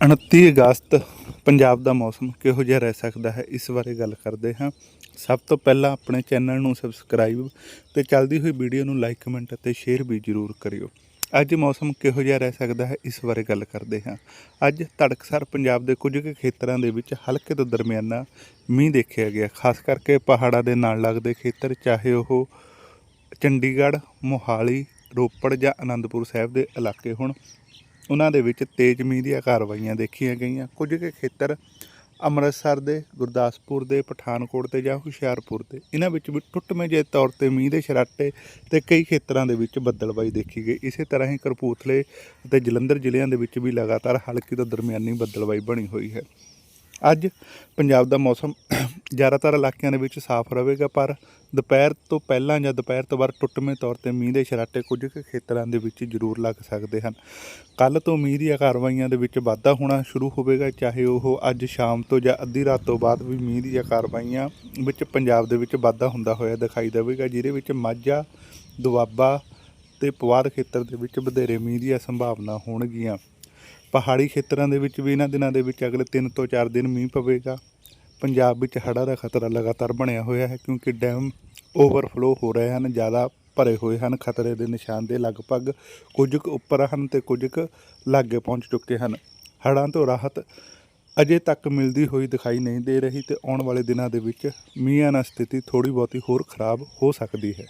29 ਅਗਸਤ ਪੰਜਾਬ ਦਾ ਮੌਸਮ ਕਿਹੋ ਜਿਹਾ ਰਹਿ ਸਕਦਾ ਹੈ, ਇਸ ਬਾਰੇ ਗੱਲ ਕਰਦੇ ਹਾਂ। ਸਭ ਤੋਂ ਪਹਿਲਾਂ ਆਪਣੇ ਚੈਨਲ ਨੂੰ ਸਬਸਕ੍ਰਾਈਬ ਤੇ ਚੱਲਦੀ ਹੋਈ ਵੀਡੀਓ ਨੂੰ ਲਾਈਕ, ਕਮੈਂਟ ਅਤੇ ਸ਼ੇਅਰ ਵੀ ਜ਼ਰੂਰ ਕਰਿਓ। ਅੱਜ ਮੌਸਮ ਕਿਹੋ ਜਿਹਾ ਰਹਿ ਸਕਦਾ ਹੈ, ਇਸ ਬਾਰੇ ਗੱਲ ਕਰਦੇ ਹਾਂ। ਅੱਜ ਤੜਕਸਰ ਪੰਜਾਬ ਦੇ ਕੁਝ ਕੁ ਖੇਤਰਾਂ ਦੇ ਵਿੱਚ ਹਲਕੇ ਤੋਂ ਦਰਮਿਆਨਾ ਮੀਂਹ ਦੇਖਿਆ ਗਿਆ। ਖਾਸ ਕਰਕੇ ਪਹਾੜਾਂ ਦੇ ਨਾਲ ਲੱਗਦੇ ਖੇਤਰ, ਚਾਹੇ ਉਹ ਚੰਡੀਗੜ੍ਹ, ਮੋਹਾਲੀ, ਰੋਪੜ ਜਾਂ ਅਨੰਦਪੁਰ ਸਾਹਿਬ ਦੇ ਇਲਾਕੇ ਹੋਣ। ਉਹਨਾਂ ਦੇ ਵਿੱਚ ਤੇਜ਼ ਮੀਂਹ ਦੀਆਂ ਕਾਰਵਾਈਆਂ ਦੇਖੀਆਂ ਗਈਆਂ। ਕੁਝ ਕੁ ਖੇਤਰ ਅੰਮ੍ਰਿਤਸਰ ਦੇ, ਗੁਰਦਾਸਪੁਰ ਦੇ, ਪਠਾਨਕੋਟ ਤੇ ਜਾਂ ਹੁਸ਼ਿਆਰਪੁਰ ਦੇ ਇਹਨਾਂ ਵਿੱਚ ਵੀ ਟੁੱਟਵੇਂ ਜਿਹੇ ਤੌਰ ਤੇ ਮੀਂਹ ਦੇ ਛਰਾਟੇ ਤੇ ਕਈ ਖੇਤਰਾਂ ਦੇ ਵਿੱਚ ਬੱਦਲਬਾਈ ਦੇਖੀ ਗਈ। ਇਸੇ ਤਰ੍ਹਾਂ ਹੀ ਕਰਪੂਥਲੇ ਅਤੇ ਜਲੰਧਰ ਜ਼ਿਲ੍ਹਿਆਂ ਦੇ ਵਿੱਚ ਵੀ ਲਗਾਤਾਰ ਹਲਕੀ ਤੋਂ ਦਰਮਿਆਨੀ ਬੱਦਲਬਾਈ ਬਣੀ ਹੋਈ ਹੈ। ਅੱਜ ਪੰਜਾਬ ਦਾ ਮੌਸਮ ਜ਼ਿਆਦਾਤਰ ਇਲਾਕਿਆਂ ਦੇ ਵਿੱਚ ਸਾਫ਼ ਰਹੇਗਾ, ਪਰ ਦੁਪਹਿਰ ਤੋਂ ਪਹਿਲਾਂ ਜਾਂ ਦੁਪਹਿਰ ਤੋਂ ਬਾਅਦ ਟੁੱਟਵੇਂ ਤੌਰ ਤੇ ਮੀਂਹ ਦੇ ਛਰਾਟੇ ਕੁਝ ਕੁ ਖੇਤਰਾਂ ਦੇ ਵਿੱਚ ਜ਼ਰੂਰ ਲੱਗ ਸਕਦੇ ਹਨ। ਕੱਲ ਤੋਂ ਮੀਂਹ ਦੀਆਂ ਕਾਰਵਾਈਆਂ ਦੇ ਵਿੱਚ ਵਾਧਾ ਹੋਣਾ ਸ਼ੁਰੂ ਹੋਵੇਗਾ, ਚਾਹੇ ਉਹ ਅੱਜ ਸ਼ਾਮ ਤੋਂ ਜਾਂ ਅੱਧੀ ਰਾਤ ਤੋਂ ਬਾਅਦ ਵੀ ਮੀਂਹ ਦੀਆਂ ਕਾਰਵਾਈਆਂ ਵਿੱਚ ਪੰਜਾਬ ਦੇ ਵਿੱਚ ਵਾਧਾ ਹੁੰਦਾ ਹੋਇਆ ਦਿਖਾਈ ਦੇਵੇਗਾ, ਜਿਹਦੇ ਵਿੱਚ ਮਾਝਾ, ਦੁਆਬਾ ਤੇ ਪਵਾਰ ਖੇਤਰ ਦੇ ਵਿੱਚ ਵਧੇਰੇ ਮੀਂਹ ਦੀਆਂ ਸੰਭਾਵਨਾ ਹੋਣਗੀਆਂ। ਪਹਾੜੀ ਖੇਤਰਾਂ ਦੇ ਵਿੱਚ ਵੀ ਇਹਨਾਂ ਦਿਨਾਂ ਦੇ ਵਿੱਚ ਅਗਲੇ 3 ਤੋਂ 4 ਦਿਨ ਮੀਂਹ ਪਵੇਗਾ। ਪੰਜਾਬ ਵਿੱਚ ਹੜ੍ਹਾਂ ਦਾ ਖਤਰਾ ਲਗਾਤਾਰ ਬਣਿਆ ਹੋਇਆ ਹੈ ਕਿਉਂਕਿ ਡੈਮ ਓਵਰਫਲੋ ਹੋ ਰਹੇ ਹਨ, ਜ਼ਿਆਦਾ ਭਰੇ ਹੋਏ ਹਨ, ਖਤਰੇ ਦੇ ਨਿਸ਼ਾਨ ਦੇ ਲਗਭਗ ਕੁਝ ਕੁ ਉੱਪਰ ਹਨ ਤੇ ਕੁਝ ਕੁ ਲਾਗੇ ਪਹੁੰਚ ਚੁੱਕੇ ਹਨ। ਹੜ੍ਹਾਂ ਤੋਂ ਰਾਹਤ ਅਜੇ ਤੱਕ ਮਿਲਦੀ ਹੋਈ ਦਿਖਾਈ ਨਹੀਂ ਦੇ ਰਹੀ ਤੇ ਆਉਣ ਵਾਲੇ ਦਿਨਾਂ ਦੇ ਵਿੱਚ ਮੀਂਹਾਂ ਨਾਲ ਸਥਿਤੀ ਥੋੜੀ ਬਹੁਤੀ ਹੋਰ ਖਰਾਬ ਹੋ ਸਕਦੀ ਹੈ।